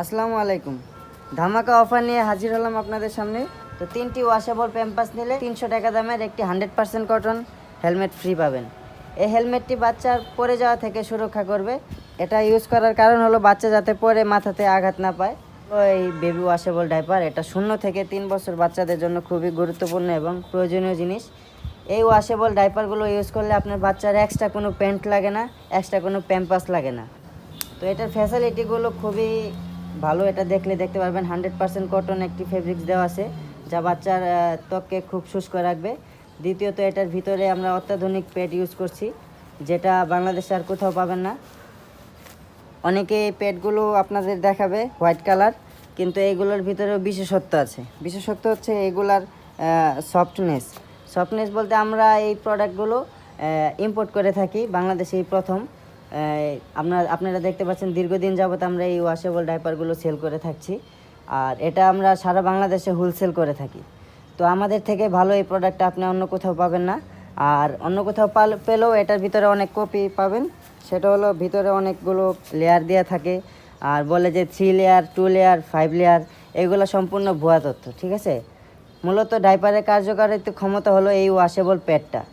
আসসালামু আলাইকুম। ধামাকা অফার নিয়ে হাজির হলাম আপনাদের সামনে। তো তিনটি ওয়াশেবল প্যাম্পাস নিলে তিনশো টাকা দামের একটি hundred percent cotton helmet free পাবেন। এই হেলমেটটি বাচ্চার পরে যাওয়া থেকে সুরক্ষা করবে। এটা ইউজ করার কারণ হলো বাচ্চা যাতে পরে মাথাতে আঘাত না পায়। এই বেবি ওয়াশেবল ডাইপার এটা শূন্য থেকে তিন বছর বাচ্চাদের জন্য খুবই গুরুত্বপূর্ণ এবং প্রয়োজনীয় জিনিস। এই ওয়াশেবল ডাইপারগুলো ইউজ করলে আপনার বাচ্চার এক্সট্রা কোনো প্যান্ট লাগে না এক্সট্রা কোনো প্যাম্পাস লাগে না। তো এটার ফ্যাসিলিটিগুলো খুবই ভালো, এটা দেখলে দেখতে পারবেন হান্ড্রেড পার্সেন্ট কটন একটি ফেব্রিক্স দেওয়া আছে, যা বাচ্চার ত্বককে খুব শুষ্ক রাখবে। দ্বিতীয়ত, এটার ভিতরে আমরা অত্যাধুনিক প্যাড ইউজ করছি, যেটা বাংলাদেশে আর কোথাও পাবেন না। অনেকে এই প্যাডগুলো আপনাদের দেখাবে হোয়াইট কালার কিন্তু এইগুলোর ভিতরেও বিশেষত্ব আছে। বিশেষত্ব হচ্ছে এগুলার সফটনেস সফটনেস বলতে আমরা এই প্রোডাক্টগুলো ইম্পোর্ট করে থাকি বাংলাদেশে এই প্রথম। আপনার, আপনারা দেখতে পাচ্ছেন দীর্ঘদিন যাবত আমরা এই ওয়াশেবল ডাইপারগুলো সেল করে থাকছি। আর এটা আমরা সারা বাংলাদেশে হোলসেল করে থাকি। তো আমাদের থেকে ভালো এই প্রোডাক্টটা আপনি অন্য কোথাও পাবেন না। আর অন্য কোথাও পাল- পেলেও এটার ভিতরে অনেক কপি পাবেন। সেটা হলো ভিতরে অনেকগুলো লেয়ার দেওয়া থাকে। আর বলে যে three layer two layer five layer এগুলো সম্পূর্ণ ভুয়া তথ্য, ঠিক আছে? মূলত ডাইপারের কার্যকারিত ক্ষমতা হলো এই ওয়াশেবল প্যাডটা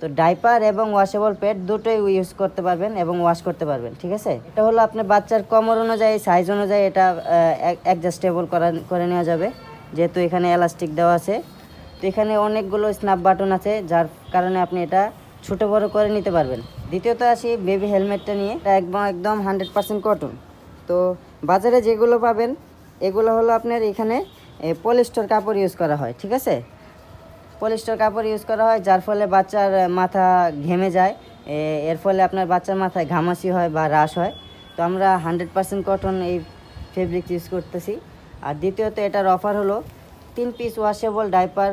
তো ডাইপার এবং ওয়াশেবল প্যাড দুটোই ইউজ করতে পারবেন এবং ওয়াশ করতে পারবেন, ঠিক আছে? এটা হলো আপনার বাচ্চার কমর অনুযায়ী, সাইজ অনুযায়ী এটা অ্যাডজাস্টেবল করা করে নেওয়া যাবে। যেহেতু এখানে এলাস্টিক দেওয়া আছে। তো এখানে অনেকগুলো স্ন্যাপ বাটন আছে, যার কারণে আপনি এটা ছোটো বড় করে নিতে পারবেন। দ্বিতীয়ত আসি বেবি হেলমেটটা নিয়ে। এটা একদম একদম হান্ড্রেড পার্সেন্ট কটন তো বাজারে যেগুলো পাবেন, এগুলো হলো আপনার এখানে পলিস্টার কাপড় ইউজ করা হয়, ঠিক আছে? পলিস্টার কাপড় ইউজ করা হয়, যার ফলে বাচ্চার মাথা ঘেমে যায়। এর ফলে আপনার বাচ্চার মাথায় ঘামাসি হয় বা রাশ হয়। তো আমরা হান্ড্রেড পার্সেন্ট কটন এই ফেব্রিক ইউজ করতেছি। আর দ্বিতীয়ত এটার অফার হলো, তিন পিস ওয়াশেবল ডাইপার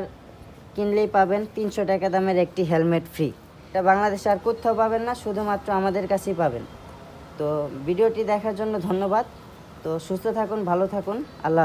কিনলেই পাবেন তিনশো টাকা দামের একটি হেলমেট ফ্রি এটা বাংলাদেশে আর কোথাও পাবেন না, শুধুমাত্র আমাদের কাছেই পাবেন। তো ভিডিওটি দেখার জন্য ধন্যবাদ। তো সুস্থ থাকুন, ভালো থাকুন, আল্লাহ।